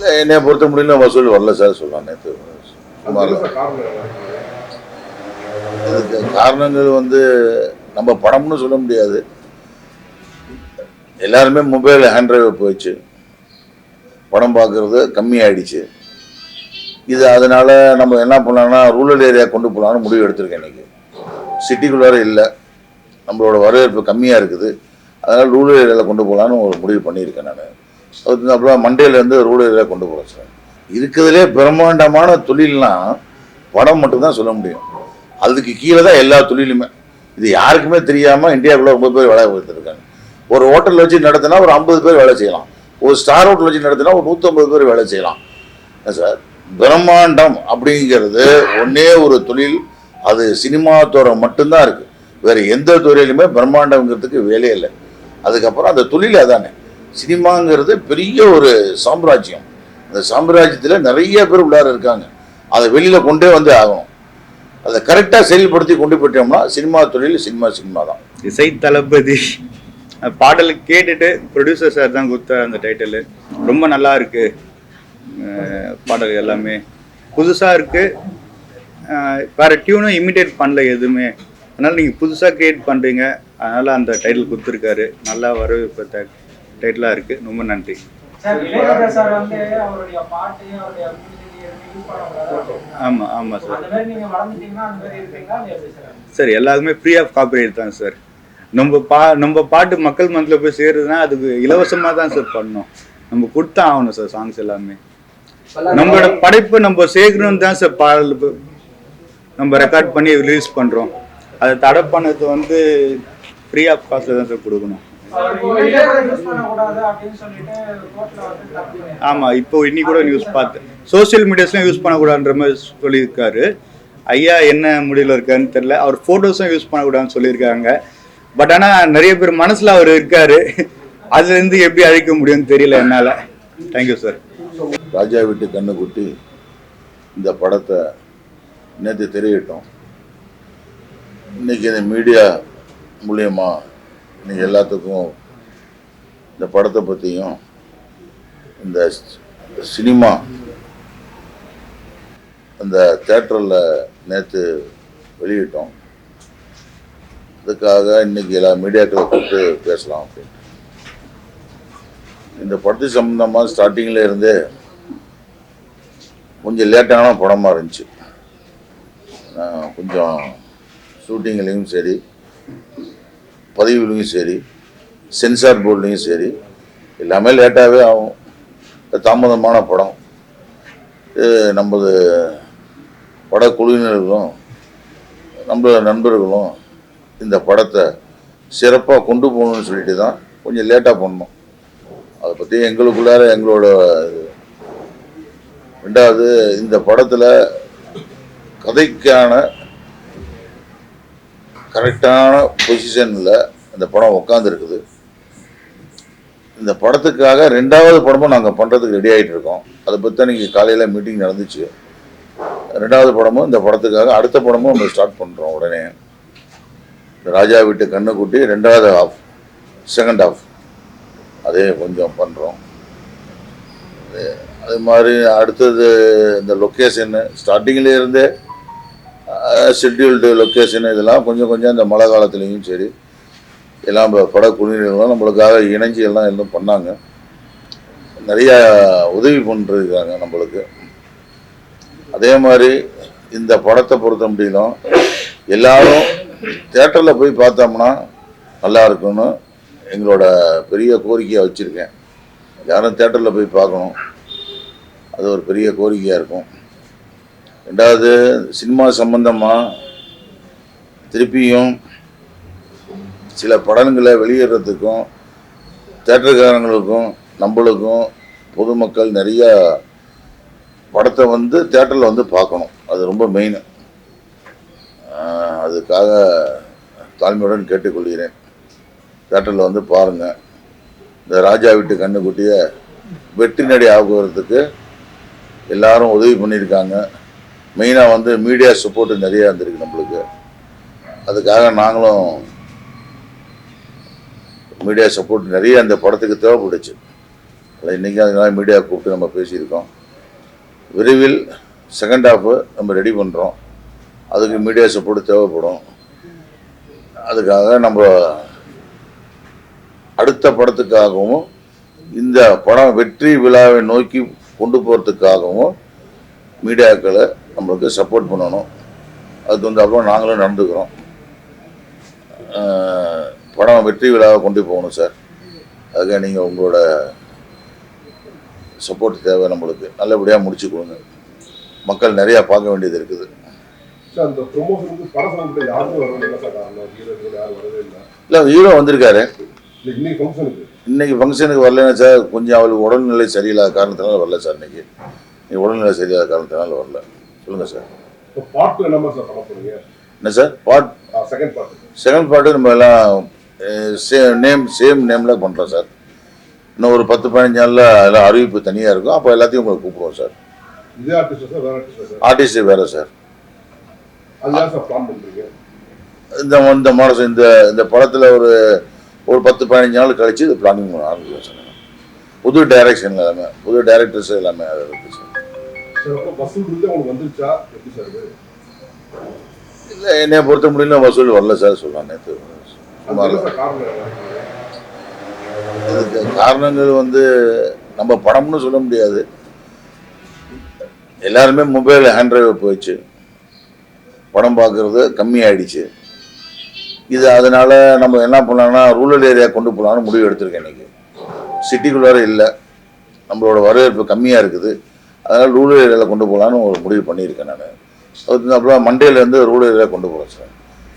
இல்லை என்னை பொறுத்த முடியல வசூல் வரல சார் சொல்லலாம் நேற்று சுமார் இதுக்கு காரணங்கள் வந்து நம்ம படம்னு சொல்ல முடியாது. எல்லாருமே மொபைல் ஹேண்ட் டிரைவ் போயிடுச்சு. படம் பார்க்குறது கம்மியாயிடுச்சு இது அதனால நம்ம என்ன பண்ணலாம்னா ரூரல் ஏரியா கொண்டு போகலான்னு முடிவு எடுத்திருக்கேன் இன்னைக்கு. சிட்டிக்குள்ளார இல்லை. நம்மளோட வரவேற்பு கம்மியாக இருக்குது. அதனால் ரூரல் ஏரியாவில் கொண்டு போகலான்னு ஒரு முடிவு பண்ணியிருக்கேன் நான். அப்புறம் மண்டேலேருந்து ரூரல் கொண்டு போகிறோம் சார். இருக்கிறதுலே பிரம்மாண்டமான தொழில்னால் படம் மட்டும்தான் சொல்ல முடியும். அதுக்கு கீழே தான் எல்லா தொழிலுமே. இது யாருக்குமே தெரியாமல் இந்தியாவுக்குள்ளே ரொம்ப பேர் வேலை கொடுத்துருக்காங்க ஒரு ஹோட்டலில் வச்சு நடத்தினா ஒரு ஐம்பது பேர் வேலை செய்யலாம். ஒரு ஸ்டார் ஹோட்டல் வச்சு நடத்தினா ஒரு நூற்றம்பது பேர் வேலை செய்யலாம். சார்? பிரம்மாண்டம் அப்படிங்கிறது ஒன்றே ஒரு தொழில். அது சினிமா துறை மட்டும்தான் இருக்குது வேறு எந்த துறையிலுமே பிரம்மாண்டம்ங்கிறதுக்கு வேலையே இல்லை. அதுக்கப்புறம் அந்த தொழில் அதானே. சினிமாங்கிறது பெரிய ஒரு சாம்ராஜ்யம். அந்த சாம்ராஜ்யத்தில் நிறைய பேர் உள்ளார இருக்காங்க. அதை வெளியில் கொண்டே வந்து ஆகணும். அதை கரெக்டாக செயல்படுத்தி கொண்டு போயிட்டோம்னா சினிமா தொழில் சினிமா சினிமா தான். இசை தளபதி. பாடலை கேட்டுட்டு ப்ரொடியூசர் சார் தான் கொடுத்த அந்த டைட்டில் ரொம்ப நல்லா இருக்கு. பாடல் எல்லாமே. புதுசாக இருக்கு. வேறு வேற டியூனும் இமிடேட் பண்ணல எதுவுமே. அதனால் நீங்கள் புதுசாக கிரியேட் பண்ணுறீங்க அதனால் அந்த டைட்டில் கொடுத்துருக்காரு. நல்லா வரவேற்பு டைட்டிலாக இருக்கு. ரொம்ப நன்றி. ஆமாம் ஆமாம் சார் சார். எல்லாருமே ஃப்ரீ ஆஃப் காப்பிரைட் தான் சார். நம்ம பா நம்ம பாட்டு மக்கள் மனதில் போய் சேருதுன்னா அதுக்கு இலவசமாக தான் சார் பண்ணணும். நம்ம கொடுத்தா ஆகணும் சார் சாங்ஸ் எல்லாமே. நம்மளோட படைப்பை நம்ம சேர்க்கணும் தான் சார் பாடல் நம்ம ரெக்கார்ட் பண்ணி ரிலீஸ் பண்ணுறோம் அதை தடை பண்ணது வந்து ஃப்ரீ ஆஃப் காஸ்ட்டில் தான் சார் கொடுக்கணும். ஆமாம் இப்போ இன்னி கூட நியூஸ் பார்த்தேன் சோஷியல் மீடியாஸ்லாம் யூஸ் பண்ணக்கூடாதுன்ற மாதிரி சொல்லியிருக்காரு. ஐயா என்ன முடிவில் இருக்காருன்னு தெரியல. அவர் ஃபோட்டோஸும் யூஸ் பண்ணக்கூடாதுன்னு சொல்லியிருக்காங்க. பட் ஆனால் நிறைய பேர் மனசில் அவர் இருக்காரு. அதுலேருந்து எப்படி அழிக்க முடியும்னு தெரியல என்னால். தேங்க்யூ சார் ராஜா வீட்டு கண்ணு குட்டி இந்த படத்தை நேற்று தெரிவிட்டோம். இன்னைக்கு இந்த மீடியா மூலியமா இன்னைக்கு எல்லாத்துக்கும் இந்த படத்தை பற்றியும் இந்த சினிமா அந்த தேட்டரில் நேற்று வெளியிட்டோம். அதுக்காக இன்னைக்கு எல்லா மீடியாக்களை கூப்பிட்டு பேசலாம் அப்படின்ட்டு இந்த படத்து சம்மந்தமாக ஸ்டார்டிங்கில் இருந்தே கொஞ்சம் லேட்டான படமாக இருந்துச்சு. கொஞ்சம் ஷூட்டிங்லேயும் சரி பதிவுலையும் சரி சென்சார் போர்ட்லேயும் சரி எல்லாமே லேட்டாகவே ஆகும். தாமதமான படம் இது நமது படக்குழுவினர்களும் நம்ம நண்பர்களும் இந்த படத்தை சிறப்பாக கொண்டு போகணும்னு சொல்லிட்டு தான் கொஞ்சம் லேட்டாக பண்ணோம். அதை பற்றி எங்களுக்குள்ளார எங்களோட ரெண்டாவது இந்த படத்தில் கதைக்கான கரெக்டான பொசிஷனில் இந்த படம் உட்காந்துருக்குது இந்த படத்துக்காக ரெண்டாவது படமும் நாங்கள் பண்ணுறதுக்கு ரெடி ஆகிட்டு இருக்கோம் அதை பற்றி தான் நீங்கள் காலையில் மீட்டிங் நடந்துச்சு. ரெண்டாவது படமும் இந்த படத்துக்காக அடுத்த படமும் நம்ம ஸ்டார்ட் பண்ணுறோம் உடனே. இந்த ராஜா வீட்டு கண்ணுக்குட்டி ரெண்டாவது ஹாஃப் செகண்ட் ஹாஃப் அதே கொஞ்சம் பண்ணுறோம் அது மாதிரி அடுத்தது இந்த லொக்கேஷனு ஸ்டார்டிங்கில் இருந்தே ஷெட்யூல்டு லொக்கேஷன் இதெல்லாம் கொஞ்சம் கொஞ்சம் இந்த மழை காலத்துலேயும் சரி. எல்லாம் பட படக்குழுவினர்களும் நம்மளுக்காக இணைஞ்சு எல்லாம் எல்லாம் பண்ணாங்க. நிறையா உதவி பண்ணிருக்காங்க நம்மளுக்கு. அதே மாதிரி இந்த படத்தை பொறுத்த முடியலும் எல்லாரும் தேட்டரில் போய் பார்த்தோம்னா நல்லா இருக்கும்னு எங்களோட பெரிய கோரிக்கையாக வச்சுருக்கேன். யாரும் தேட்டரில் போய் பார்க்கணும். அது ஒரு பெரிய கோரிக்கையாக இருக்கும். ரெண்டாவது சினிமா சம்பந்தமாக திருப்பியும் சில படங்களை வெளியிடுறதுக்கும் தேட்டருக்காரங்களுக்கும் நம்மளுக்கும் பொதுமக்கள் நிறையா படத்தை வந்து தேட்டரில் வந்து பார்க்கணும். அது ரொம்ப மெயின் அதுக்காக தாழ்மையுடன் கேட்டுக்கொள்கிறேன். தேட்டரில் வந்து பாருங்கள் இந்த ராஜா வீட்டு கண்ணுக்குட்டியை வெற்றி நடை ஆகுறதுக்கு எல்லாரும் உதவி பண்ணியிருக்காங்க. மெயினாக வந்து மீடியா சப்போர்ட் நிறையா இருந்திருக்கு நம்மளுக்கு. அதுக்காக நாங்களும் மீடியா சப்போர்ட் நிறைய அந்த படத்துக்கு தேவைப்பட்டுச்சு அதில் இன்றைக்கி அதனால மீடியா கூப்பிட்டு நம்ம பேசியிருக்கோம். விரைவில் செகண்ட் ஹாஃபு நம்ம ரெடி பண்ணுறோம் அதுக்கு மீடியா சப்போர்ட் தேவைப்படும். அதுக்காக நம்ம அடுத்த படத்துக்காகவும் இந்த படம் வெற்றி விழாவை நோக்கி கொண்டு போகிறதுக்காகவும் மீடியாக்களை நம்மளுக்கு சப்போர்ட் பண்ணணும். அதுக்கு வந்து அப்புறம் நாங்களும் நடந்துக்கிறோம். படம் வெற்றி விழாவை கொண்டு போகணும் சார். அதுக்காக நீங்கள் உங்களோட சப்போர்ட் தேவை நம்மளுக்கு. நல்லபடியாக முடிச்சு கொடுங்க. மக்கள் நிறையா பார்க்க வேண்டியது இருக்குது. இல்லை ஹீரோ வந்திருக்காரு. இன்னைக்கு ஃபங்க்ஷனுக்கு வரலன்னா சார் கொஞ்சம் அவளுக்கு உடல்நிலை சரியில்லாத காரணத்தினால வரல சார் இன்னைக்கு. இன்னைக்கு உடல்நிலை சரியில்லாத காரணத்தினால வரல. சொல்லுங்கள் சார் இப்போ பாட்டு என்னமா சார் பண்ண போறீங்க? என்ன சார் பார்ட் செகண்ட் பாட்டு செகண்ட் பார்ட்டு நம்ம எல்லாம் சேம் நேம் சேம் நேமில் பண்ணுறோம் சார் இன்னும் ஒரு பத்து பதினஞ்சு நாளில் எல்லாம் அறிவிப்பு தனியாக இருக்கும். அப்போ எல்லாத்தையும் உங்களுக்கு கூப்பிடுவோம் சார் இதே ஆர்டிஸ்ட் சார் வேற ஆர்டிஸ்ட் சார் வேறு பிளான் இந்த இந்த மாதம் இந்த இந்த படத்தில் ஒரு ஒரு பத்து பதினஞ்சு நாள் கழிச்சு இது பிளானிங் ஆரம்பிக்கும் சார் புது டைரக்ஷன் எல்லாமே புது டைரக்டர்ஸ் எல்லாமே இருக்குது சார் வசூல் இருந்து உங்களுக்கு வந்துருச்சா? எப்படி சார் இது? இல்லை என்னைய பொறுத்த முடியல வசூல் வரல சார் சொல்லலாம் நேற்று என்ன? இதுக்கு காரணங்கள் வந்து நம்ம படம்னு சொல்ல முடியாது. எல்லாருமே மொபைல் ஹேண்ட் டிரைவ் போயிடுச்சு. படம் பார்க்குறது கம்மியாயிடுச்சு. இது அதனால நம்ம என்ன பண்ணலாம்னா ரூரல் ஏரியா கொண்டு போகலான்னு முடிவு எடுத்திருக்கேன் இன்னைக்கு. சிட்டிக்குள்ளார இல்லை. நம்மளோட வரவேற்பு கம்மியாக இருக்குது. அதனால் ரூரல் ஏரியாவில் கொண்டு போகலான்னு ஒரு முடிவு பண்ணியிருக்கேன் நான். அப்புறம் மண்டேலேருந்து ரூரல் ஏரியா கொண்டு போகிறேன் சார்.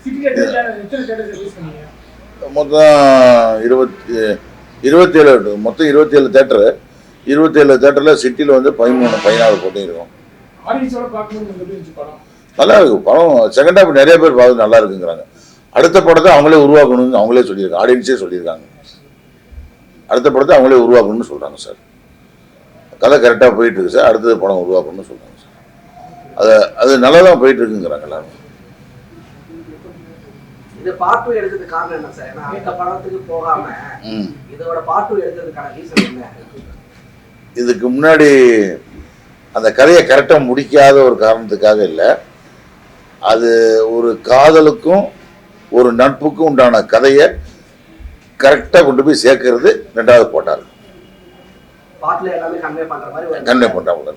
எத்தனை தேட்டர் ரிலீஸ் பண்ணீங்க மொத்தம் இருபத்தி இருபத்தேழு மொத்தம் இருபத்தேழு தேட்டரு இருபத்தேழு தேட்டரில் சிட்டியில் வந்து பதிமூணு எப்படி இருந்துச்சு படம்? நல்லா இருக்கு. படம் செகண்ட் ஹாஃப் நிறைய பேர் பார்த்து நல்லா இருக்குங்கிறாங்க. அடுத்த படத்தை அவங்களே உருவாக்கணும்னு அவங்களே சொல்லியிருக்காங்க. ஆடியன்ஸே சொல்லியிருக்காங்க. அடுத்த படத்தை அவங்களே உருவாக்கணும்னு சொல்கிறாங்க சார். கதை கரெக்டாக போயிட்டு இருக்கு சார். அடுத்தது படம் உருவாக்கணும்னு சொல்கிறாங்க சார். அது அது நல்லா தான் போயிட்டு இருக்குங்கிறாங்க எல்லாரும். இது பார்ட் டூ எடுத்ததுக்கு காரணம் என்ன சார்? ஏன்னா அந்த படத்துக்கு போகாம ம். இதோட பார்ட் எடுத்ததுக்கான ரீசன் என்ன? இதுக்கு முன்னாடி அந்த கதையை கரெக்டாக முடிக்காத ஒரு காரணத்துக்காக இல்லை. அது ஒரு காதலுக்கும் ஒரு நட்புக்கும் உண்டான கதையை கரெக்டாக கொண்டு போய் சேர்க்கறது ரெண்டாவது போட்டார் பார்ட்ல எல்லாமே கன்வே பண்ற மாதிரி ஒரு கண்ணை போட்டாங்க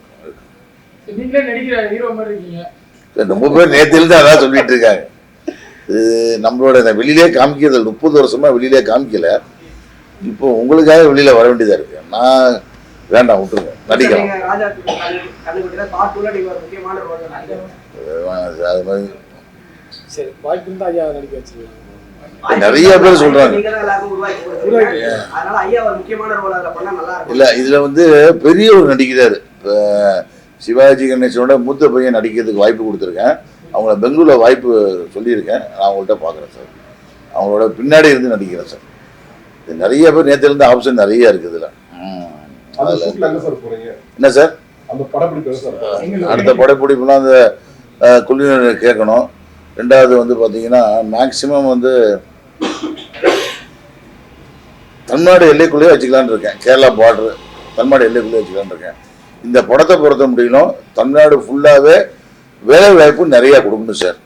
நீங்களே நடிக்கிற ஹீரோ மாதிரி இருக்கீங்க. ரொம்ப பேர் நேத்திலிருந்து அதான் சொல்லிட்டு இருக்காங்க. இது நம்மளோட இந்த வெளியிலே காமிக்கிறது முப்பது வருஷமா வெளியிலே காமிக்கல. இப்போ உங்களுக்காக வெளியில வர வேண்டியதா இருக்கு. நான் வேண்டாம் விட்டுருங்க. நடிக்கலாம். அது மாதிரி சரி வாய்ப்பு இருந்தா ஐயா நடிக்க வச்சிருக்காங்க. நிறைய பேர் சொல்றாங்க. இல்ல இதுல வந்து பெரியவர் நடிக்கிறாரு. சிவாஜி கணேசனோட மூத்த பையன் நடிக்கிறதுக்கு வாய்ப்பு கொடுத்துருக்கேன். அவங்கள பெங்களூர்ல வாய்ப்பு சொல்லியிருக்கேன். நான் அவங்கள்ட்ட பார்க்குறேன் சார். அவங்களோட பின்னாடி இருந்து நடிக்கிறேன் சார். இது நிறைய பேர் நேத்துல இருந்து ஆப்ஷன் நிறைய இருக்குது இதுல. என்ன சார்? அடுத்த படப்பிடிப்புலாம் அந்த குழுவினர் கேட்கணும். ரெண்டாவது வந்து பார்த்தீங்கன்னா மேக்சிமம் வந்து தமிழ்நாடு எல்லைக்குள்ளேயே வச்சுக்கலான்னு இருக்கேன். கேரளா பார்டர் தமிழ்நாடு எல்லைக்குள்ளேயே வச்சுக்கலான்னு இருக்கேன். இந்த படத்தை பொறுத்த முடியலும் தமிழ்நாடு ஃபுல்லாகவே வேலை வாய்ப்பு நிறையா கொடுக்கணும் சார்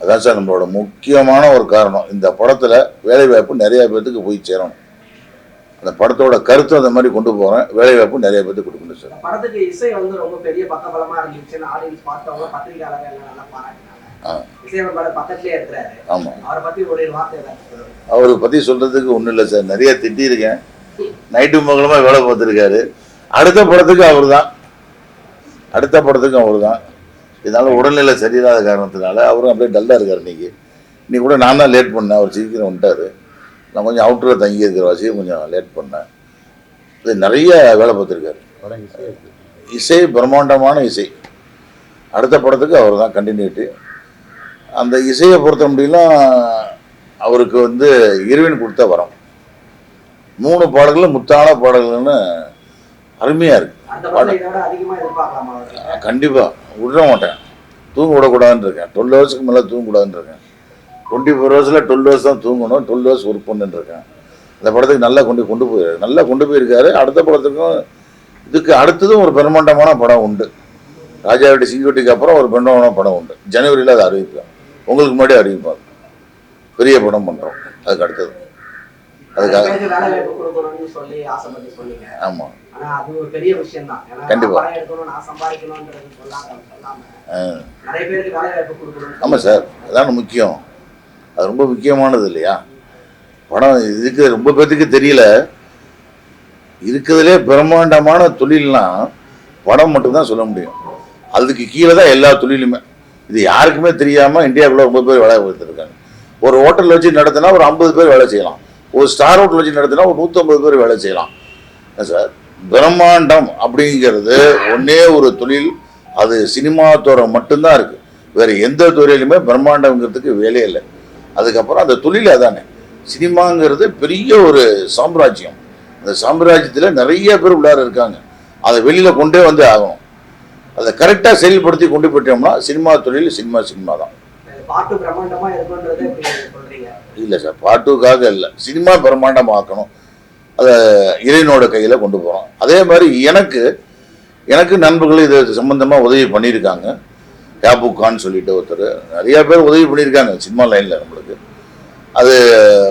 அதான் சார் நம்மளோட முக்கியமான ஒரு காரணம். இந்த படத்தில் வேலை வாய்ப்பு நிறையா பேர்த்துக்கு போய் சேரணும். அந்த படத்தோட கருத்து அந்த மாதிரி கொண்டு போகிறேன் வேலை வாய்ப்பு நிறைய பேர்த்துக்கு கொடுக்கணும் சார் படத்துக்கு இசை வந்து ரொம்ப பெரிய பக்கபலமாக இருந்துச்சுன்னு ஆடியன்ஸ் பார்த்தவங்க பத்திரிகையாளர்கள் நல்லா பாராட்டினாங்க ஆமாம் அவரை பத்தி ஒரு வார்த்தை ஏதாச்சும் சொல்லுங்க. அவரை பற்றி சொல்கிறதுக்கு ஒன்றும் இல்லை சார். நிறைய திட்டியிருக்கேன். நைட்டு மகளமாக வேலை பார்த்துருக்காரு. அடுத்த படத்துக்கு அவர் தான் அடுத்த படத்துக்கும் அவர் தான் இதனால உடல்நிலை சரியில்லாத காரணத்தினால அவரும் அப்படியே டல்லாக இருக்கார் இன்னைக்கு. இன்னைக்கு கூட நான் தான் லேட் பண்ணேன். அவர் சீக்கிரம் வந்துட்டார். நான் கொஞ்சம் அவுட்டரில் தங்கி இருக்கிற வாசியும் கொஞ்சம் லேட் பண்ணேன். இது நிறைய வேலை பார்த்துருக்காரு. இசை பிரம்மாண்டமான இசை. அடுத்த படத்துக்கு அவர் தான் கண்டினியூட்டி அந்த இசையை பொறுத்த முடியலாம் அவருக்கு வந்து இறைவன் கொடுத்த வரம். மூணு பாடல்களும் முத்தான பாடல்கள்னு அருமையாக இருக்கு. கண்டிப்பாக விட மாட்டேன். தூங்க விடக்கூடாதுன்னு இருக்கேன். டுவெல் ஹவர்ஸ்க்கு மேலே தூங்கக்கூடாதுன்னு இருக்கேன். டுவெண்ட்டி ஃபோர் ஹவர்ஸில் டுவெல் ஹவர்ஸ் தான் தூங்கணும். டுவெல் ஹவர்ஸ் ஒர்க் பண்ணுன்னு இருக்கேன். அந்த படத்துக்கு நல்லா கொண்டு கொண்டு போய் நல்லா கொண்டு போயிருக்காரு. அடுத்த படத்துக்கும் இதுக்கு அடுத்ததும் ஒரு பிரம்மாண்டமான படம் உண்டு. ராஜாவுடைய செக்யூரிட்டிக்கு அப்புறம் ஒரு பிரம்மாண்டமான படம் உண்டு. ஜனவரியில் அதை அறிவிப்பேன் உங்களுக்கு முன்னாடி அறிவிப்பார் பெரிய படம் பண்ணுறோம் அதுக்கு அடுத்தது. அதுக்காக ஆமாம் கண்டிப்பா. ஆமாம் சார். அதான் முக்கியம். அது ரொம்ப முக்கியமானது இல்லையா? படம் இதுக்கு ரொம்ப பேர்த்துக்கு தெரியல. இருக்கிறதுலே பிரம்மாண்டமான தொழில்னா படம் மட்டும்தான் சொல்ல முடியும். அதுக்கு கீழே தான் எல்லா தொழிலுமே. இது யாருக்குமே தெரியாமல் இந்தியாவுக்குள்ள ரொம்ப பேர் வேலை கொடுத்துருக்காங்க. ஒரு ஹோட்டலில் வச்சு நடத்தினா ஒரு ஐம்பது பேர் வேலை செய்யலாம். ஒரு ஸ்டார் ஹோட்டல் வச்சு நடத்தினா ஒரு நூற்றம்பது பேர் வேலை செய்யலாம். சார் பிரம்மாண்டம் அப்படிங்கிறது ஒன்றே ஒரு தொழில். அது சினிமா துறை மட்டும்தான் இருக்குது வேறு எந்த துறையிலுமே பிரம்மாண்டம்ங்கிறதுக்கு வேலையே இல்லை. அதுக்கப்புறம் அந்த தொழில் அதானே. சினிமாங்கிறது பெரிய ஒரு சாம்ராஜ்யம். அந்த சாம்ராஜ்யத்தில் நிறைய பேர் உள்ளார இருக்காங்க. அதை வெளியில் கொண்டே வந்து ஆகணும். அதை கரெக்டாக செயல்படுத்தி கொண்டு போயிட்டோம்னா சினிமா தொழில் சினிமா சினிமா தான். இல்லை சார் பாட்டுக்காக இல்லை. சினிமா பிரம்மாண்டமாக்கணும். அதை இறைவனோட கையில் கொண்டு போகிறோம் அதே மாதிரி எனக்கு எனக்கு நண்பர்கள் இது சம்மந்தமாக உதவி பண்ணியிருக்காங்க. யாபு கான் சொல்லிட்டு ஒருத்தர். நிறைய பேர் உதவி பண்ணியிருக்காங்க சினிமா லைனில் நம்மளுக்கு. அது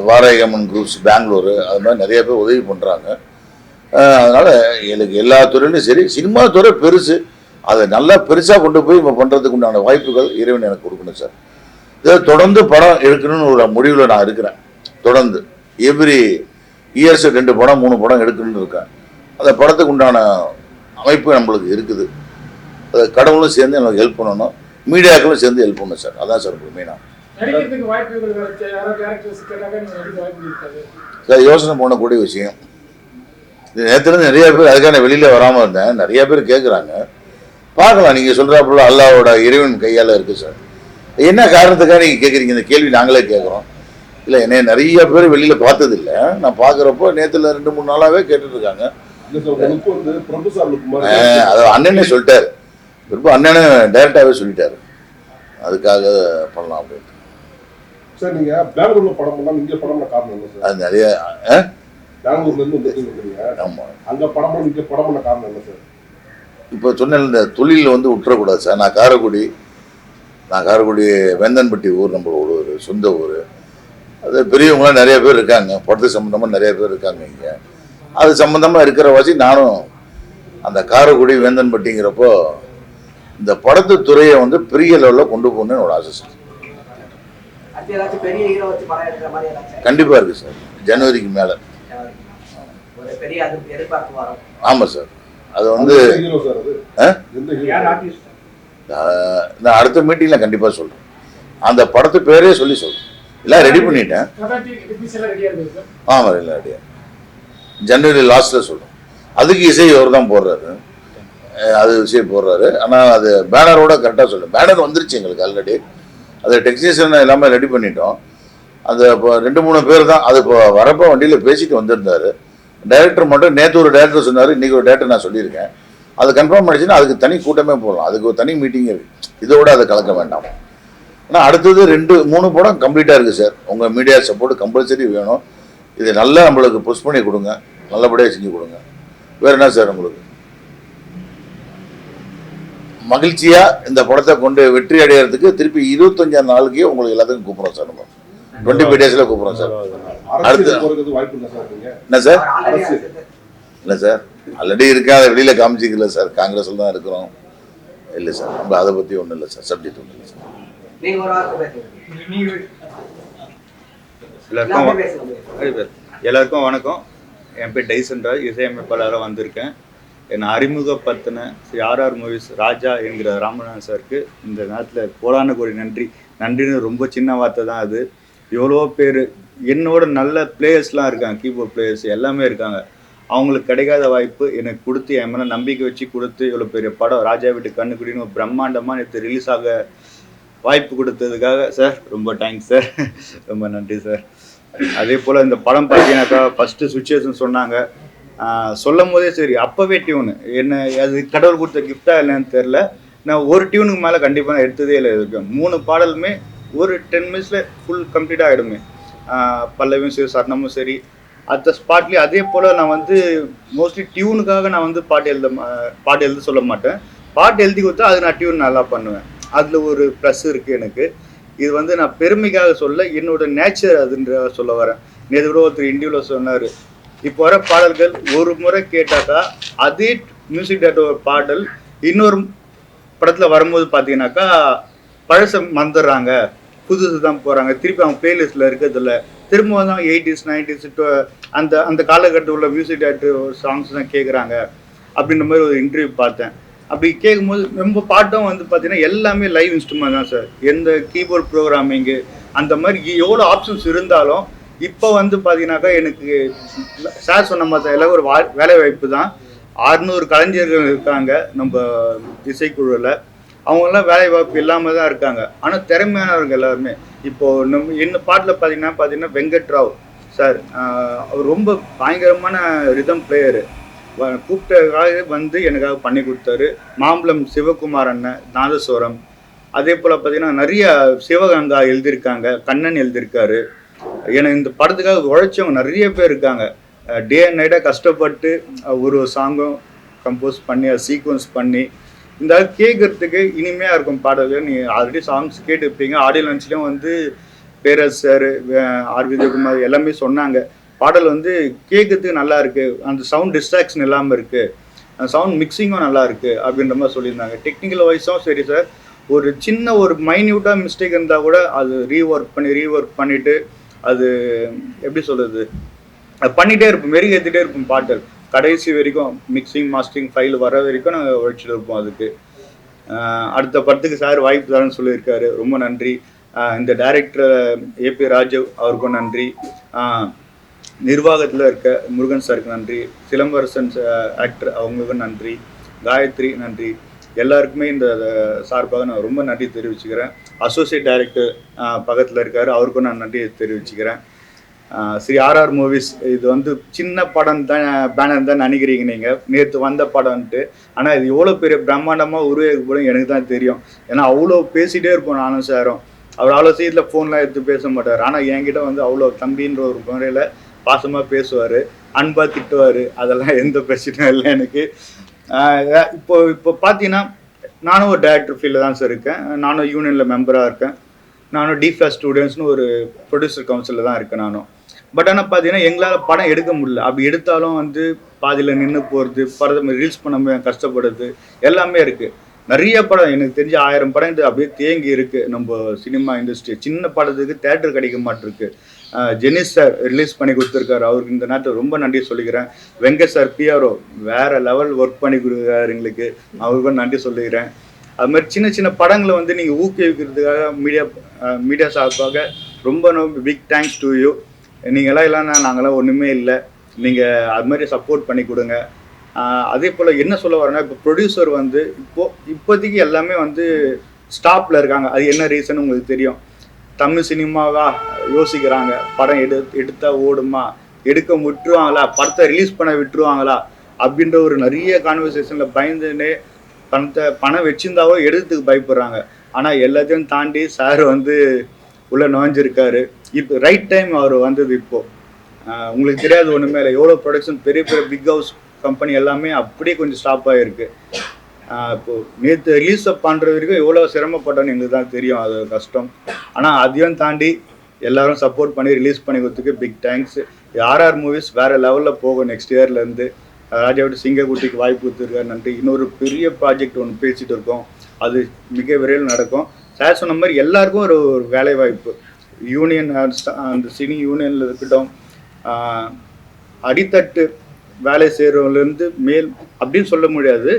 வாராயகமன் குரூப்ஸ் பெங்களூரு அது மாதிரி நிறைய பேர் உதவி பண்ணுறாங்க அதனால் எனக்கு எல்லா துறையிலும் சரி. சினிமா துறை பெருசு. அதை நல்லா பெருசாக கொண்டு போய் இப்போ பண்ணுறதுக்கு உண்டான வாய்ப்புகள் இறைவன் எனக்கு கொடுக்கணும் சார். இதை தொடர்ந்து படம் எடுக்கணும்னு ஒரு முடிவில் நான் இருக்கிறேன். தொடர்ந்து. எவ்ரி இயர்ஸ் ரெண்டு படம் மூணு படம் எடுக்கணும்னு இருக்கேன். அந்த படத்துக்கு உண்டான அமைப்பு நம்மளுக்கு இருக்குது. அது கடவுளும் சேர்ந்து எனக்கு ஹெல்ப் பண்ணணும். மீடியாக்களும் சேர்ந்து ஹெல்ப் பண்ணணும் சார். அதான் சார் மெயினாக வாய்ப்பு இருக்காது சார் யோசனை பண்ணக்கூடிய விஷயம். இது நேற்றுலேருந்து நிறைய பேர் அதுக்காக நான் வெளியில் வராமல் இருந்தேன். நிறைய பேர் கேட்குறாங்க பார்க்கலாம். நீங்கள் சொல்கிறாப்புல அல்லாவோட இறைவன் கையால் இருக்குது சார். என்ன காரணத்துக்காக நீங்கள் கேட்குறீங்க இந்த கேள்வி நாங்களே கேட்குறோம் இல்லை என்னைய நிறைய பேர் வெளியில் பார்த்ததில்ல. நான் பார்க்குறப்போ நேற்றுல ரெண்டு மூணு நாளாகவே கேட்டுட்ருக்காங்க. அதை அண்ணனே சொல்லிட்டாரு. ரொம்ப அண்ணனே டைரெக்டாகவே சொல்லிட்டாரு. அதுக்காக பண்ணலாம் அப்படின்ட்டு. சார் நீங்க பெங்களூர்ல படம் பண்ணா இங்க படம் காரணம் என்ன சார்? அது நிறைய பெங்களூர்ல இருந்து வந்துருக்கீங்க ஆமாம் அங்க படம் பண்ண இங்க படம் பண்ண காரணம் என்ன சார்? இப்போ சொன்ன இந்த தொழிலில் வந்து விட்டுறக்கூடாது சார். நான் காரைக்குடி நான் காரைக்குடி வேந்தன்பட்டி ஊர் நம்ம ஒரு சொந்த ஊர். அது பெரியவங்களாம் நிறைய பேர் இருக்காங்க. படத்து சம்மந்தமாக நிறைய பேர் இருக்காங்க இங்கே. அது சம்மந்தமாக இருக்கிற வாசி நானும் அந்த காரைக்குடி வேந்தன்பட்டிங்கிறப்போ இந்த படத்து துறையை வந்து பெரிய லெவலில் கொண்டு போகணும்னு என்னோட ஆசை சார். கண்டிப்பாக இருக்குது சார். ஜனவரிக்கு மேலே. ஆமாம் சார். அது வந்து நான் அடுத்த மீட்டிங்கில் கண்டிப்பாக சொல்கிறேன் அந்த படத்து பேரே சொல்லி சொல்கிறேன் எல்லாம் ரெடி பண்ணிட்டேன். ஆமாம் இல்லை ரெடியா ஜனவரி லாஸ்ட்டில் சொல்கிறோம் அதுக்கு இசை அவர் தான் போடுறாரு. அது இசை போடுறாரு. ஆனால் அது பேனரோட கரெக்டாக சொல்லுங்கள் பேனர் வந்துருச்சு எங்களுக்கு ஆல்ரெடி அது டெக்னீஷியன் எல்லாமே ரெடி பண்ணிட்டோம். அது இப்போ ரெண்டு மூணு பேர் தான். அது இப்போ வரப்போ வண்டியில் பேசிட்டு வந்திருந்தாரு. டைரக்டர் மட்டும் நேற்று ஒரு டேரக்டர் சொன்னார் இன்றைக்கி ஒரு டேரக்டர் நான் சொல்லியிருக்கேன். அது கன்ஃபார்ம் பண்ணிச்சுன்னா அதுக்கு தனி கூட்டமே போடலாம். அதுக்கு ஒரு தனி மீட்டிங் இருக்குது இதோட அதை கலக்க வேண்டாம். ஆனால் அடுத்தது ரெண்டு மூணு படம் கம்ப்ளீட்டாக இருக்குது சார் உங்கள் மீடியா சப்போர்ட் கம்பல்சரி வேணும். இது நல்லா நம்மளுக்கு புஷ் பண்ணி கொடுங்க. நல்லபடியாக செஞ்சு கொடுங்க. வேறு என்ன சார் உங்களுக்கு? மகிழ்ச்சியாக இந்த படத்தை கொண்டு வெற்றி அடையிறதுக்கு திருப்பி இருபத்தஞ்சாம் நாளுக்கே உங்களுக்கு எல்லாத்துக்கும் கூப்பிட்றோம் சார் நம்ம. டுவெண்ட்டி ஃபைவ் டேஸில் கூப்பிட்றோம் சார். அடுத்து- என்ன சார். இல்லை சார். ஆல்ரெடி இருக்கா? அதை வெளியில் காமிச்சிக்கல சார். காங்கிரஸில் தான் இருக்கிறோம். இல்லை சார். நம்ம அதை பற்றி ஒன்றும் இல்லை சார். சப்ஜெக்ட் ஒன்றும் இல்லை சார். நீங்க ஒரு வார்த்தை பேசுங்க. நீங்க எல்லாருக்கும். எல்லாருக்கும் வணக்கம். என் பேர் டைசன் ராஜ். இசையமைப்பாளராக வந்திருக்கேன். என்னை அறிமுகப்படுத்தின ஸ்ரீ ஆர்ஆர் மூவிஸ் ராஜா என்கிற ராமநாதன் சாருக்கு இந்த நேரத்தில் கோடான கோடி நன்றி. நன்றின்னு ரொம்ப சின்ன வார்த்தை தான் அது. எவ்வளோ பேர் என்னோட நல்ல பிளேயர்ஸ்லாம் இருக்காங்க கீபோர்ட் பிளேயர்ஸ் எல்லாமே இருக்காங்க. அவங்களுக்கு கிடைக்காத வாய்ப்பு எனக்கு கொடுத்து என் மேலே நம்பிக்கை வச்சு கொடுத்து இவ்வளோ பெரிய படம் ராஜா வீட்டு கண்ணுக்குடின்னு ஒரு பிரம்மாண்டமாக நேற்று ரிலீஸ் ஆக வாய்ப்பு கொடுத்ததுக்காக சார் ரொம்ப தேங்க்ஸ் சார் ரொம்ப நன்றி சார் அதே போல் இந்த படம் பார்த்தீங்கன்னாக்கா ஃபஸ்ட்டு சுச்சுவேஷன் சொன்னாங்க. சொல்லும் போதே சரி அப்போவே டியூனு என்ன அது கடவுள் கொடுத்த கிஃப்டா இல்லைன்னு தெரில நான் ஒரு டியூனுக்கு மேலே கண்டிப்பாக நான் எடுத்ததே இல்லை. இருக்கேன் மூணு பாடலுமே ஒரு டென் மினிட்ஸில் ஃபுல் கம்ப்ளீட்டாக ஆகிடுமே பல்லவியும் சரி சரணமும் சரி. அந்த ஸ்பாட்லேயே அதே போல் நான் வந்து மோஸ்ட்லி டியூனுக்காக நான் வந்து பாட்டு எழுத பாட்டு எழுத சொல்ல மாட்டேன். பாட்டு எழுதி கொடுத்தா அது நான் டியூன் நல்லா பண்ணுவேன். அதில் ஒரு ப்ளஸ் இருக்குது எனக்கு. இது வந்து நான் பெருமைக்காக சொல்ல என்னோட நேச்சர் அதுன்ற சொல்ல வரேன். நேற்று கூட ஒருத்தர் இண்டியூவில் சொன்னார். இப்போ வர பாடல்கள் ஒரு முறை கேட்டாக்கா அதே மியூசிக் டேரக்டர் பாடல் இன்னொரு படத்தில் வரும்போது பார்த்தீங்கன்னாக்கா பழச மறந்துடுறாங்க. புதுசு தான் போகிறாங்க திருப்பி அவங்க பிளேலிஸ்ட்டில் இருக்கிறதில்ல திரும்ப வந்து அவங்க எயிட்டிஸ் நைன்டிஸ் அந்த அந்த காலகட்டத்தில் உள்ள மியூசிக் டேரக்டர் சாங்ஸ் தான் கேட்குறாங்க அப்படின்ற மாதிரி ஒரு இன்டர்வியூ பார்த்தேன். அப்படி கேட்கும்போது ரொம்ப பாட்டும் வந்து பார்த்தீங்கன்னா எல்லாமே லைவ் இன்ஸ்ட்ருமெண்ட் தான் சார் எந்த கீபோர்ட் ப்ரோக்ராமிங்கு அந்த மாதிரி எவ்வளோ ஆப்ஷன்ஸ் இருந்தாலும் இப்போ வந்து பார்த்தீங்கன்னாக்கா எனக்கு சார் சொன்ன மாதிரி எல்லாம் ஒரு வா- வேலை வாய்ப்பு தான். அறுநூறு கலைஞர்கள் இருக்காங்க நம்ம இசைக்குழுவில் அவங்கெல்லாம் வேலை வாய்ப்பு இல்லாமல் தான் இருக்காங்க. ஆனால் திறமையானவங்க எல்லாருமே. இப்போ நம்ம என்ன பாட்டில் பார்த்தீங்கன்னா பார்த்தீங்கன்னா வெங்கட் ராவ் சார். அவர் ரொம்ப பயங்கரமான ரிதம் பிளேயரு கூப்பிட்டதுக்காக வந்து எனக்காக பண்ணி கொடுத்தாரு. மாம்பழம் சிவகுமார் அண்ணன் நாதஸ்வரம். அதே போல் பார்த்தீங்கன்னா நிறைய சிவகங்கா எழுதியிருக்காங்க கண்ணன் எழுதியிருக்காரு. எனக்கு இந்த படத்துக்காக உழைச்சவங்க நிறைய பேர் இருக்காங்க. டே அண்ட் நைட்டாக கஷ்டப்பட்டு ஒரு சாங்கும் கம்போஸ் பண்ணி அதை சீக்வன்ஸ் பண்ணி இந்த கேட்கறதுக்கு இனிமையாக இருக்கும் பாடல்கள். நீங்கள் ஆல்ரெடி சாங்ஸ் கேட்டுருப்பீங்க. ஆடியோ லஞ்ச்லேயும் வந்து பேரஸ் சார் ஆர் விஜயகுமார் எல்லாமே சொன்னாங்க. பாடல் வந்து கேட்கறதுக்கு நல்லா இருக்கு. அந்த சவுண்ட் டிஸ்ட்ராக்ஷன் இல்லாமல் இருக்கு. அந்த சவுண்ட் மிக்சிங்கும் நல்லா இருக்கு அப்படின்ற மாதிரி சொல்லியிருந்தாங்க. டெக்னிக்கல் வைஸும் சரி சார் ஒரு சின்ன ஒரு மைன்யூட்டாக மிஸ்டேக் இருந்தால் கூட அது ரீஒர்க் பண்ணி ரீஒர்க் பண்ணிட்டு அது எப்படி சொல்றது? அது பண்ணிட்டே இருப்போம். மெருகேற்றிட்டே இருப்போம் பாட்டல் கடைசி வரைக்கும் மிக்சிங் மாஸ்டரிங் ஃபைல் வர வரைக்கும் நாங்கள் உழைச்சிட்டு இருப்போம் அதுக்கு. அடுத்த படத்துக்கு சார் வாய்ப்பு தரேன்னு சொல்லியிருக்காரு. ரொம்ப நன்றி. இந்த டைரக்டர் ஏபி ராஜவ் அவருக்கும் நன்றி. நிர்வாகத்தில் இருக்க முருகன் சாருக்கு நன்றி. சிலம்பரசன் ஆக்டர் அவங்களுக்கும் நன்றி. காயத்ரி நன்றி. எல்லாருக்குமே இந்த சார்பாக நான் ரொம்ப நன்றி தெரிவிச்சுக்கிறேன். அசோசியேட் டைரக்டர் பக்கத்தில் இருக்கார். அவருக்கும் நான் நன்றி தெரிவிச்சுக்கிறேன். ஸ்ரீ ஆர்ஆர் மூவிஸ் இது வந்து சின்ன படம் தான் பேனர் தான் நினைக்கிறீங்க நீங்கள் நேற்று வந்த படம்ன்ட்டு. ஆனால் இது எவ்வளோ பெரிய பிரம்மாண்டமாக உருவாக்கப்படும் எனக்கு தான் தெரியும். ஏன்னா அவ்வளோ பேசிகிட்டே இருப்போம் நானும் சாரும். அவர் அவ்வளோ சீட்டில் ஃபோன்லாம் எடுத்து பேச மாட்டார். ஆனால் என்கிட்ட வந்து அவ்வளோ தம்பின்ற ஒரு முறையில் பாசமாக பேசுவார். அன்பாக திட்டுவார். அதெல்லாம் எந்த பிரச்சனையும் இல்லை எனக்கு. இப்போ இப்போ பார்த்தீங்கன்னா நானும் ஒரு டேரக்டர் ஃபீல்டில் தான் சார் இருக்கேன். நானும் யூனியனில் மெம்பராக இருக்கேன். நானும் டிஃபிளா ஸ்டூடெண்ட்ஸ்னு ஒரு ப்ரொடியூசர் கவுன்சிலில் தான் இருக்கேன் நானும். பட் ஆனால் பார்த்தீங்கன்னா எங்களால் படம் எடுக்க முடியல. அப்படி எடுத்தாலும் வந்து பாதியில் நின்று போகிறது படத்தை ரீல்ஸ் பண்ண கஷ்டப்படுறது எல்லாமே இருக்குது நிறைய படம் எனக்கு தெரிஞ்ச ஆயிரம் படம் இது அப்படியே தேங்கி இருக்குது நம்ம சினிமா இண்டஸ்ட்ரி சின்ன படத்துக்கு தேட்டர் கிடைக்க மாட்டிருக்கு. ஜெனிஸ் சார் ரிலீஸ் பண்ணி கொடுத்துருக்காரு. அவருக்கு இந்த நேரத்தில் ரொம்ப நன்றி சொல்லிக்கிறேன். வெங்கட் சார் பிஆர்ஓ வேற லெவல் ஒர்க் பண்ணி கொடுக்குறாரு எங்களுக்கு. அவருக்கும் நன்றி சொல்லிக்கிறேன். அது மாதிரி சின்ன சின்ன படங்களை வந்து நீங்கள் ஊக்குவிக்கிறதுக்காக மீடியா மீடியா சார்பாக ரொம்ப ரொம்ப பிக் தேங்க்ஸ் டு யூ நீங்களாம் இல்லைன்னா நாங்களாம் ஒன்றுமே இல்லை. நீங்கள் அது மாதிரி சப்போர்ட் பண்ணி கொடுங்க. அதே போல் என்ன சொல்ல வரேன்னா இப்போ ப்ரொடியூசர் வந்து இப்போ இப்போதைக்கு எல்லாமே வந்து ஸ்டாப்பில் இருக்காங்க. அது என்ன ரீசன் உங்களுக்கு தெரியும்? தமிழ் சினிமாவா யோசிக்கிறாங்க. படம் எடு எடுத்தா ஓடுமா? எடுக்க விட்டுருவாங்களா? படத்தை ரிலீஸ் பண்ண விட்டுருவாங்களா? அப்படின்ற ஒரு நிறைய கான்வர்சேஷனில் பயந்துன்னே பணத்தை பணம் வச்சிருந்தாவோ எடுக்கிறதுக்கு பயப்படுறாங்க. ஆனால் எல்லாத்தையும் தாண்டி சார் வந்து உள்ளே நுழைஞ்சிருக்காரு. இப்போ ரைட் டைம் அவர் வந்தது இப்போது உங்களுக்கு தெரியாது ஒன்றுமே இல்லை. எவ்வளோ ப்ரொடக்ஷன் பெரிய பெரிய பிக் ஹவுஸ் கம்பெனி எல்லாமே அப்படியே கொஞ்சம் ஸ்டாப் ஆகிருக்கு இப்போது நேற்று ரிலீஸ் அப் பண்ணுற வரைக்கும் எவ்வளோ சிரமப்பட்டோன்னு எங்களுக்கு தான் தெரியும். அது கஷ்டம். ஆனால் அதையும் தாண்டி எல்லாரும் சப்போர்ட் பண்ணி ரிலீஸ் பண்ணி கொடுத்துக்கு பிக் தேங்க்ஸ் ஆர்ஆர் மூவிஸ் வேறு லெவலில் போகும் நெக்ஸ்ட் இயர்லேருந்து ராஜாவிட்டு சிங்கக்குட்டிக்கு வாய்ப்பு கொடுத்துருக்காரு. நன்றி. இன்னொரு பெரிய ப்ராஜெக்ட் ஒன்று பேசிகிட்டு இருக்கோம். அது மிக விரைவில் நடக்கும். சார் சொன்ன மாதிரி எல்லாருக்கும் ஒரு ஒரு வேலை வாய்ப்பு யூனியன் அந்த சினி யூனியனில் இருக்கட்டும் அடித்தட்டு வேலை செய்கிறவங்கலேருந்து மேல் அப்படின்னு சொல்ல முடியாது.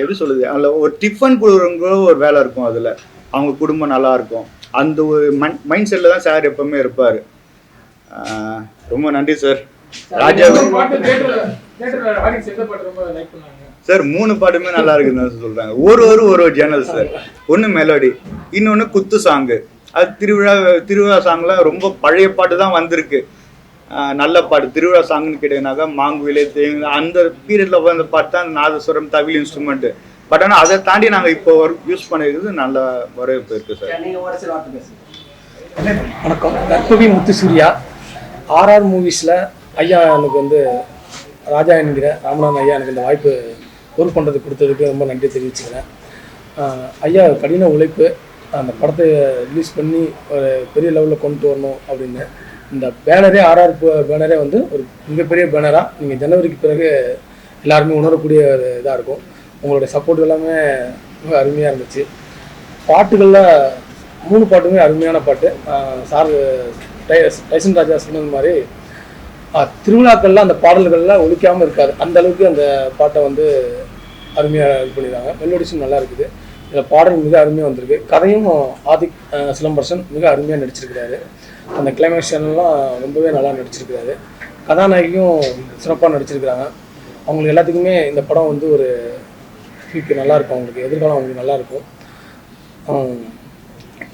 எப்படி சொல்லுது அதில் ஒரு டிஃபன் கொடுக்குறவங்க ஒரு வேலை இருக்கும் அதில். அவங்க குடும்பம் நல்லா இருக்கும். அந்த ஒரு மைண்ட் செட்டில் தான் சார் எப்பவுமே இருப்பார். ரொம்ப நன்றி சார். ராஜா சார் மூணு பாட்டுமே நல்லா இருக்குன்னு சொல்றாங்க. ஒரு ஒரு ஒரு ஒரு சேனல் சார். ஒன்று மெலோடி இன்னொன்று குத்து சாங்கு அது திருவிழா திருவிழா சாங்லாம் ரொம்ப பழைய பாட்டு தான் வந்திருக்கு. நல்ல பாட்டு. திருவிழா சாங்னு கேட்டீங்கன்னாக்கா மாங்குவிலே தேங்க அந்த பீரியட்ல வந்த பாட்டு தான் நாதஸ்வரம் தவில் இன்ஸ்ட்ருமெண்ட் பட் ஆனால் அதை தாண்டி நாங்கள் இப்போ யூஸ் பண்ணிருக்கிறது நல்ல வரவேற்பு இருக்கு சார். நீங்க ஒரு சில வார்த்தை பேசுங்க. வணக்கம். கற்பவி முத்துசூர்யா ஆர்ஆர் மூவிஸில் ஐயா எனக்கு வந்து ராஜா என்கிற ராமநாதன் ஐயா எனக்கு இந்த வாய்ப்பு பொறுப்பு பண்ணுறதுக்கு கொடுத்ததுக்கு ரொம்ப நன்றி தெரிவிச்சுக்கிறேன். ஐயா கடின உழைப்பு அந்த படத்தை ரிலீஸ் பண்ணி ஒரு பெரிய லெவலில் கொண்டு வரணும் அப்படின்னு. இந்த பேனரே ஆர்ஆர் பேனரே வந்து ஒரு மிகப்பெரிய பேனராக நீங்கள் ஜனவரிக்கு பிறகு எல்லாருமே உணரக்கூடிய ஒரு இதாக இருக்கும். உங்களுடைய சப்போர்ட் எல்லாமே ரொம்ப அருமையாக இருந்துச்சு. பாட்டுகளில் மூணு பாட்டுமே அருமையான பாட்டு. சார் டைசன் ராஜா சொன்னது மாதிரி திருவிழாக்கள்லாம் அந்த பாடல்கள்லாம் ஒழிக்காமல் இருக்காது அந்த அளவுக்கு அந்த பாட்டை வந்து அருமையாக இது பண்ணியிருக்காங்க மெலோடிஸும் நல்லா இருக்குது. இதில் பாடல் மிக அருமையாக வந்திருக்கு. கதையும் ஆதிக் சிலம்பரசன் மிக அருமையாக நடிச்சிருக்கிறாரு. அந்த கிளைமேக்ஷன்லாம் ரொம்பவே நல்லா நடிச்சிருக்கிறாரு. கதாநாயகியும் சிறப்பாக நடிச்சிருக்கிறாங்க. அவங்களுக்கு எல்லாத்துக்குமே இந்த படம் வந்து ஒரு ஃபியூச்சர் நல்லா இருக்கும். அவங்களுக்கு எதிர்காலம் அவங்களுக்கு நல்லாயிருக்கும்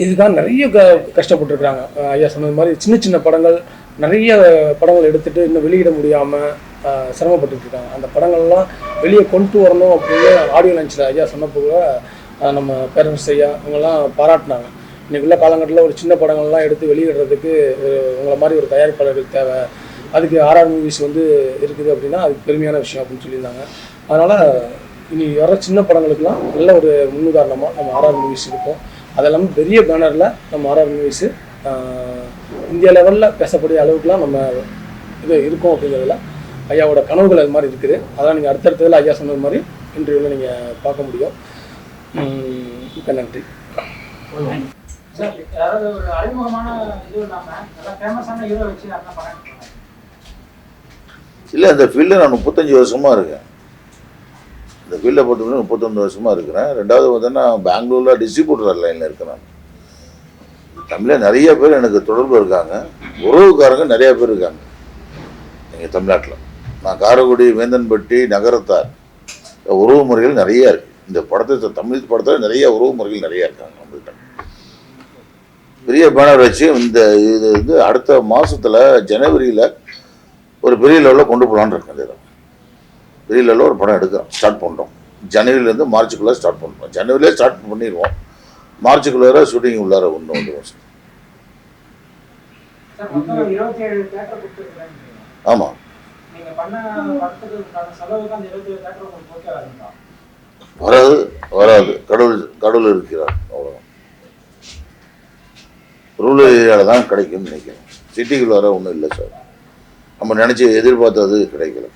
இதுதான் நிறைய க கஷ்டப்பட்டுருக்குறாங்க. ஐயா சொன்னது மாதிரி சின்ன சின்ன படங்கள் நிறைய படங்கள் எடுத்துகிட்டு இன்னும் வெளியிட முடியாமல் சிரமப்பட்டு இருக்காங்க அந்த படங்கள்லாம் வெளியே கொண்டு வரணும் அப்படின்னு ஆடியோ லஞ்சில் ஐயா சொன்னப்போ கூட நம்ம பேரண்ட்ஸ் ஐயா இவங்கெல்லாம் பாராட்டினாங்க. இன்னைக்கு உள்ள காலகட்டத்தில் ஒரு சின்ன படங்கள்லாம் எடுத்து வெளியிடுறதுக்கு ஒரு உங்களை மாதிரி ஒரு தயாரிப்பாளர்கள் தேவை. அதுக்கு ஆர்ஆர் மூவிஸ் வந்து இருக்குது அப்படின்னா அதுக்கு பெருமையான விஷயம் அப்படின்னு சொல்லியிருந்தாங்க. அதனால் இனி வர சின்ன படங்களுக்கெல்லாம் நல்ல ஒரு முன்னுதாரணமாக நம்ம ஆர்ஆர் மூவிஸ் இருக்கும் அதெல்லாமே பெரிய பேனரில் நம்ம ஆர்ஆர் மூவிஸு இந்தியா லெவலில் பேசக்கூடிய அளவுக்குலாம் நம்ம இது இருக்கும் அப்படிங்கிறதுல ஐயாவோட கனவுகள் அது மாதிரி இருக்குது. அதான் நீங்கள் அடுத்தடுத்ததில் ஐயா சொன்னது மாதிரி இன்டர்வியூவில் நீங்கள் பார்க்க முடியும். மிக்க நன்றி. சார் யாராவது ஒரு அறிமுகமான இது இல்லாம நல்லா ஃபேமஸான ஹீரோ வச்சு அந்த படம் இல்லை இந்த ஃபீல்டில் நான் முப்பத்தஞ்சு வருஷமாக இருக்கேன். இந்த ஃபீல்டை பொறுத்தவரை முப்பத்தொன்று வருஷமாக இருக்கிறேன். ரெண்டாவது பார்த்தீங்கன்னா பெங்களூரில் டிஸ்ட்ரிபியூட்டர் லைனில் இருக்கேன் நான் தமிழில் நிறைய பேர் எனக்கு தொடர்பு இருக்காங்க. உறவுக்காரங்க நிறைய பேர் இருக்காங்க. எங்கள் தமிழ்நாட்டில். நான் காரைக்குடி வேந்தன்பட்டி நகரத்தார். உறவு முறைகள் நிறைய இருக்கு. இந்த படத்தை தமிழ் படத்தில் நிறைய உறவு முறைகள் நிறைய இருக்காங்க நம்மள்கிட்ட பெரிய பேனர் வச்சு இந்த இது வந்து அடுத்த மாசத்துல ஜனவரியில் ஒரு பெரிய லெவலில் கொண்டு போகலான்னு இருக்கேன் இதை. பெரிய லெவலில் ஒரு படம் எடுக்கிறோம். ஸ்டார்ட் பண்ணுறோம் ஜனவரிலேருந்து மார்ச்சுக்குள்ளே ஸ்டார்ட் பண்ணுறோம் ஜனவரிலே ஸ்டார்ட் பண்ணிடுவோம். மார்ச்சுக்குள்ளார ஷூட்டிங் உள்ளார ஒன்று வந்துடுவோம் சார் ஆமாம் வராது வராது. கடவுள் கடவுள் இருக்கிறார். ரூரல் ஏரியாவில் தான் கிடைக்கும்னு நினைக்கிறேன். சிட்டிக்குள்ளார ஒன்றும் இல்லை சார். நம்ம நினச்சி எதிர்பார்த்தது கிடைக்கல.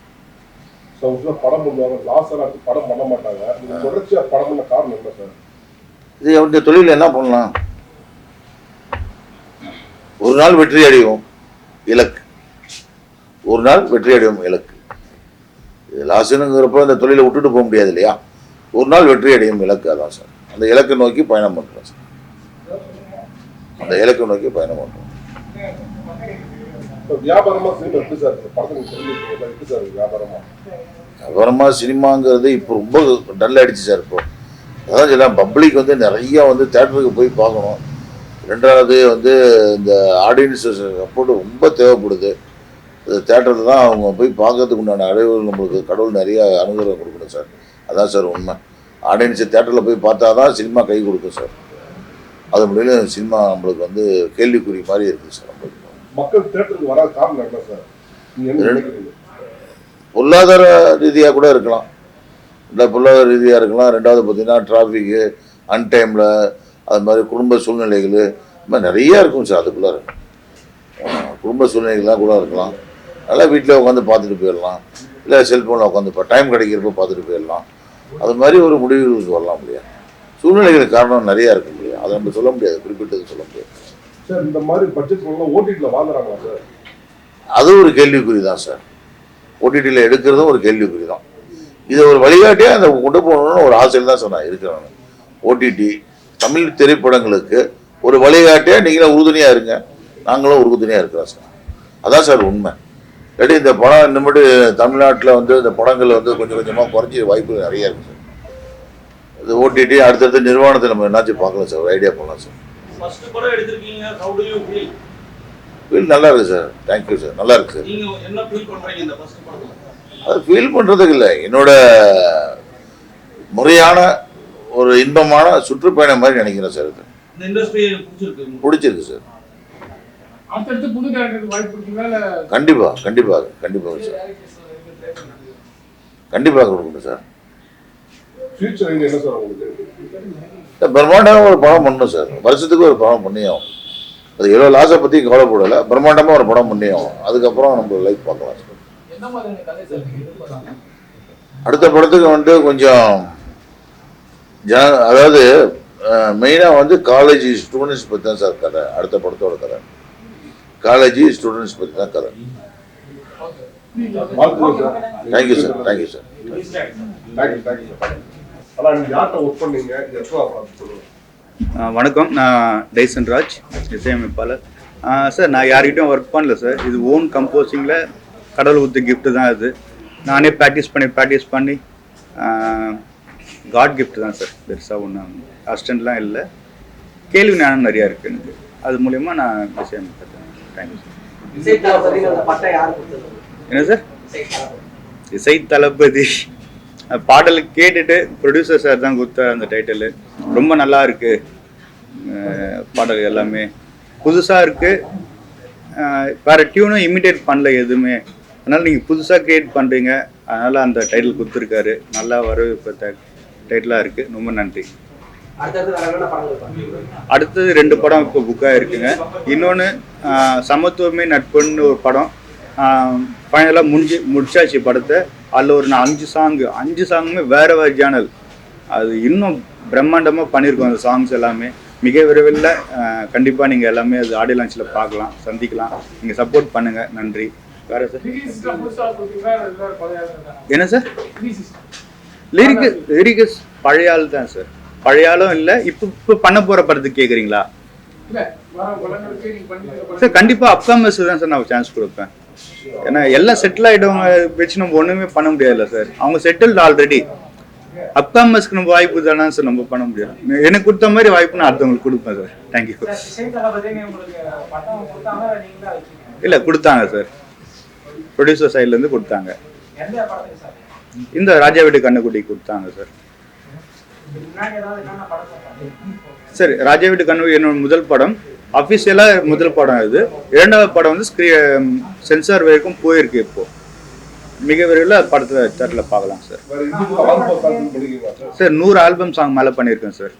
படம் பண்ணுவாங்க. லாஸ் ஆனாட்டு படம் பண்ண மாட்டாங்க. நீங்க தொடர்ச்சியா படம் பண்ண காரணம் என்ன சார்? இது இந்த தொழில் என்ன பண்ணலாம்? ஒரு நாள் வெற்றி அடைவோம். இலக்கு. ஒரு நாள் வெற்றி அடைவோம் இலக்கு. இது லாஸ்னுங்கிறப்ப இந்த தொழிலை விட்டுட்டு போக முடியாது இல்லையா? ஒரு நாள் வெற்றி அடையும் இலக்கு அதான் சார். அந்த இலக்கை நோக்கி பயணம் பண்ணுறோம் சார். அந்த இலக்கை நோக்கி பயணம் பண்ணுறோம். வியாபாரமா சினிமாங்கிறது இப்போ ரொம்ப டல் ஆயிடுச்சு சார் இப்போ. அதான் சொல்ல பப்ளிக் வந்து நிறைய வந்து தேட்டருக்கு போய் பார்க்கணும். ரெண்டாவது வந்து இந்த ஆடியன்ஸ் சப்போர்ட் ரொம்ப தேவைப்படுது. தேட்டரில் தான் அவங்க போய் பார்க்கறதுக்கு உண்டான அடைவுகள் நம்மளுக்கு கடவுள் நிறைய அனுகிரகம் கொடுக்கணும் சார். அதான் சார் உண்மை. ஆடியன்ஸ் தேட்டரில் போய் பார்த்தா தான் சினிமா கை கொடுக்கும் சார். அது முடியல சினிமா நம்மளுக்கு வந்து கேள்விக்குறி மாதிரி இருக்குது சார் நம்மளுக்கு. மக்கள் தேட்டருக்கு வராத காரணம் என்ன சார்? பொருளாதார ரீதியாக கூட இருக்கலாம். இல்லை பொருளாதார ரீதியாக இருக்கலாம். ரெண்டாவது பார்த்தீங்கன்னா டிராஃபிக்கு அன்டைமில் அது மாதிரி குடும்ப சூழ்நிலைகள் இது மாதிரி நிறைய இருக்கும் சார் அதுக்குள்ளார. ஆஹ் குடும்ப சூழ்நிலைகள்லாம் கூட இருக்கலாம். நல்லா வீட்டில் உட்காந்து பார்த்துட்டு போயிடலாம். இல்லை செல்ஃபோனில் உட்காந்து இப்போ டைம் கிடைக்கிறப்ப பார்த்துட்டு போயிடலாம். அது மாதிரி ஒரு முடிவுகளுக்கு வரலாம் முடியாது சூழ்நிலைகளுக்கு காரணம் நிறையா இருக்கு இல்லையா? அதை நம்ம சொல்ல முடியாது. குறிப்பிட்டது சொல்ல முடியாது. சார் இந்த மாதிரி பட்ஜெட் ஓடிடில வாங்குறாங்களா சார்? அது ஒரு கேள்விக்குறி தான் சார். ஓடிடியில் எடுக்கிறதும் ஒரு கேள்விக்குறி தான். இதை ஒரு வழிகாட்டியாக அந்த கொண்டு போகணும்னு ஒரு ஆசையில் தான் சார் நான் இருக்கிறேன் ஓடிடி தமிழ் திரைப்படங்களுக்கு ஒரு வழிகாட்டியாக நீங்களும் உறுதுணையாக இருங்க. நாங்களும் உறுதுணையாக இருக்கிறோம் சார். அதான் சார் உண்மை. இல்லாட்டி இந்த படம் இனிமேட்டு தமிழ்நாட்டில் வந்து இந்த படங்கள் வந்து கொஞ்சம் கொஞ்சமாக குறைஞ்சி வாய்ப்பு நிறைய இருக்கு சார். இது ஓடிடி அடுத்தடுத்த நிர்வாணத்தை நம்ம என்னாச்சும் பார்க்கலாம் சார். ஐடியா பண்ணலாம் சார். ஃபீல் நல்லா இருக்கு சார். Thank you sir. நல்லா இருக்கு சார். அது ஃபீல் பண்ணுறதுக்கு இல்லை. என்னோட முறையான ஒரு இன்பமான சுற்றுப்பயணம் மாதிரி நினைக்கிறேன் சார். இது? பிடிச்சிருக்கு சார். அடுத்தடுத்து புது டேரக்டருக்கு வாய்ப்பு கொடுத்தீங்களா இல்ல? கண்டிப்பாக கண்டிப்பாக கண்டிப்பாக சார். கண்டிப்பாக கொடுக்கணும் சார். ஃபியூச்சர் என்ன சார் உங்களுக்கு? பிரம்மாண்டமாக ஒரு படம் பண்ணணும் சார். வருஷத்துக்கு ஒரு படம் பண்ணி ஆகும் அது எவ்வளோ லாஸை பற்றி கவலைப்படலை. பிரம்மாண்டமாக ஒரு படம் பண்ணி ஆகும் அதுக்கப்புறம் நம்ம லைஃப் பார்க்கலாம் சார்? அடுத்த படத்துக்கு வந்து கொஞ்சம் ஜன அதாவது மெயினாக வந்து காலேஜ் ஸ்டூடெண்ட்ஸ் பற்றி தான் சார் கதை. அடுத்த படத்தோட கதை. காலேஜ் ஸ்டூடெண்ட்ஸ் பற்றி தான் கதை தேங்க்யூ சார் தேங்க்யூ சார் வணக்கம். நான் டைசன் ராஜ் இசையமைப்பாளர். சார் நான் யார்கிட்டயும் ஒர்க் பண்ணல சார் இது ஓன் கம்போசிங்கில் கடவுள் ஊத்து gift தான் இது நானே ப்ராக்டிஸ் பண்ணி ப்ராக்டிஸ் பண்ணி காட் gift தான் சார் பெருசாக ஒன்றும் அசிஸ்டண்ட்லாம் இல்லை. கேள்வி ஞானம் நிறையா இருக்குது எனக்கு. அது மூலயமா நான் இசையமைப்பேன். என்ன சார் இசை தளபதி பாடல் கேட்டுட்டு ப்ரொடியூசர் சார் தான் கொடுத்தார் அந்த டைட்டில் ரொம்ப நல்லா இருக்கு. பாடல் எல்லாமே. புதுசாக இருக்கு. வேற டியூனும் இமிடேட் பண்ணல எதுவுமே. அதனால நீங்கள் புதுசாக கிரியேட் பண்ணுறீங்க அதனால அந்த டைட்டில் கொடுத்துருக்காரு. நல்லா வரவேற்ப டைட்டிலாக இருக்கு. ரொம்ப நன்றி. அடுத்தது ரெண்டு படம் இப்போ புக்காக இருக்குங்க இன்னொன்று சமத்துவமே நட்புன்னு ஒரு படம். ஃபைனலாக முடிஞ்சு முடிச்சாச்சு படத்தை. அதில் ஒரு நான் அஞ்சு சாங்கு அஞ்சு சாங்குமே வேற வேறு ஜேனல் அது இன்னும் பிரம்மாண்டமாக பண்ணியிருக்கோம் அந்த சாங்ஸ் எல்லாமே. மிக விரைவில் கண்டிப்பாக நீங்கள் எல்லாமே அது ஆடியோ லான்ச்சில் பார்க்கலாம் சந்திக்கலாம். நீங்கள் சப்போர்ட் பண்ணுங்கள் நன்றி. வேறு சார்? என்ன சார் லிரிக்கு லிரிக்கஸ் பழைய ஆள் தான் சார் பழைய ஆளும் இல்லை இப்போ இப்போ பண்ண போகிற படத்துக்கு கேட்குறீங்களா சார் கண்டிப்பா அப்கமர்ஸ் தான் சார் நான் சான்ஸ் கொடுப்பேன். ஏன்னா எல்லாம் செட்டில் ஆயிட்டவங்க வச்சு நம்ம ஒண்ணுமே பண்ண முடியாதுல்ல சார் அவங்க செட்டில்டு ஆல்ரெடி அப்கமர்ஸ்க்கு நம்ம வாய்ப்பு தானே சார் நம்ம பண்ண முடியாது எனக்கு கொடுத்த மாதிரி வாய்ப்பு நான் அடுத்தவங்களுக்கு கொடுப்பேன் சார் தேங்க்யூ இல்லை கொடுத்தாங்க சார் ப்ரொடியூசர் சைட்லேருந்து கொடுத்தாங்க இந்த ராஜா வீட்டு கண்ணுக்குட்டி கொடுத்தாங்க. சார் இதுக்கு முன்னாடி ஏதாவது என்னென்ன படம் சார் சரி ராஜா வீட்டு கண்ணுக்குட்டி என்னோட முதல் படம். அஃபிஷியலாக முதல் படம் இது. இரண்டாவது படம் வந்து ஸ்க்ரீ சென்சார் வரைக்கும் போயிருக்கு இப்போ. மிக விரைவில் படத்தை தேட்டரில் பார்க்கலாம் சார் சார் நூறு ஆல்பம் சாங் மேலே பண்ணியிருக்கேன் சார்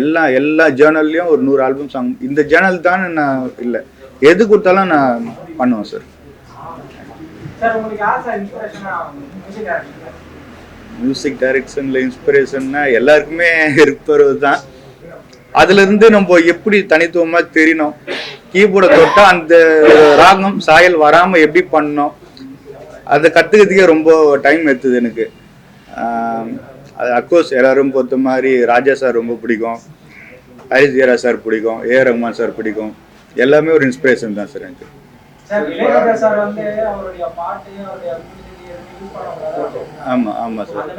எல்லா எல்லா ஜேர்னல்லையும் ஒரு நூறு ஆல்பம் சாங் இந்த ஜேர்னல் தான் நான் இல்லை. எது கொடுத்தாலும் நான் பண்ணுவேன் சார் சார் உங்களுக்கு யார் சார் இன்ஸ்பிரேஷனா மியூசிக் டைரக்ஷனில் இன்ஸ்பிரேஷன்னா எல்லாருக்குமே இருப்பது தான் அதுலேருந்து நம்ம எப்படி தனித்துவமாக தெரியணும்? கீபோர்டை தொட்டால் அந்த ராகம் சாயல் வராமல் எப்படி பண்ணோம் அதை கற்றுக்கிறதுக்கே ரொம்ப டைம் எடுத்தது எனக்கு. அது அக்கோர்ஸ் எல்லாரும் பொறுத்த மாதிரி ராஜா சார் ரொம்ப பிடிக்கும். ஹரிஸ் ஜெயராஜ் சார் பிடிக்கும். ஏ ரஹ்மான் சார் பிடிக்கும். எல்லாமே ஒரு இன்ஸ்பிரேஷன் தான் சார் எனக்கு. ஆமாம் ஆமாம் சார்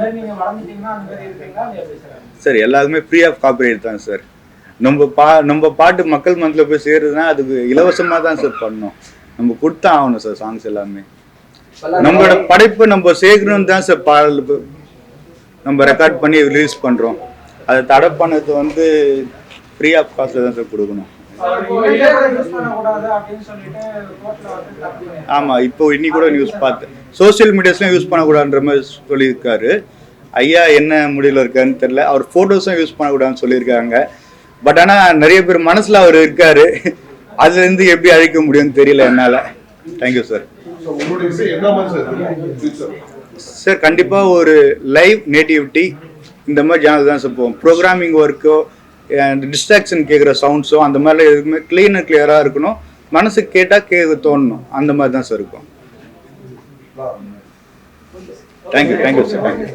சார் எல்லாருக்குமே ஃப்ரீ ஆஃப் காப்பிரைட் தான் சார் நம்ம பா நம்ம பாட்டு மக்கள் மனதில் போய் சேருதுன்னா அதுக்கு இலவசமாக தான் சார் பண்ணணும். நம்ம கொடுத்தா ஆகணும் சார் சாங்ஸ் எல்லாமே. நம்மளோட படைப்பை நம்ம சேர்க்கணும் தான் சார் பாடல் நம்ம ரெக்கார்ட் பண்ணி ரிலீஸ் பண்ணுறோம் அதை தடை பண்ணது வந்து ஃப்ரீ ஆஃப் காஸ்ட்டில் தான் சார் கொடுக்கணும். ஆமாம் இப்போ இன்னி கூட நியூஸ் பார்த்தேன் சோஷியல் மீடியாஸ்லாம் யூஸ் பண்ணக்கூடாதுன்ற மாதிரி சொல்லியிருக்காரு. ஐயா என்ன முடிவில் இருக்காருன்னு தெரியல. அவர் ஃபோட்டோஸும் யூஸ் பண்ணக்கூடாதுன்னு சொல்லியிருக்காங்க. பட் ஆனால் நிறைய பேர் மனசில் அவர் இருக்காரு. அதுலேருந்து எப்படி அழிக்க முடியும்னு தெரியல என்னால். தேங்க்யூ சார் சார் கண்டிப்பாக ஒரு லைவ் நேட்டிவிட்டி இந்த மாதிரி சேனல் தான் சார் போகும். ப்ரோக்ராமிங் ஒர்க்கோ டிஸ்ட்ராக்ஷன் கேட்குற சவுண்ட்ஸோ அந்த மாதிரிலாம் எதுவுமே க்ளீன் அண்ட் கிளியராக இருக்கணும். மனசுக்கு கேட்டால் கேட்க தோணணும். அந்த மாதிரி தான் சார் இருக்கும். Thank you thank you sir thank you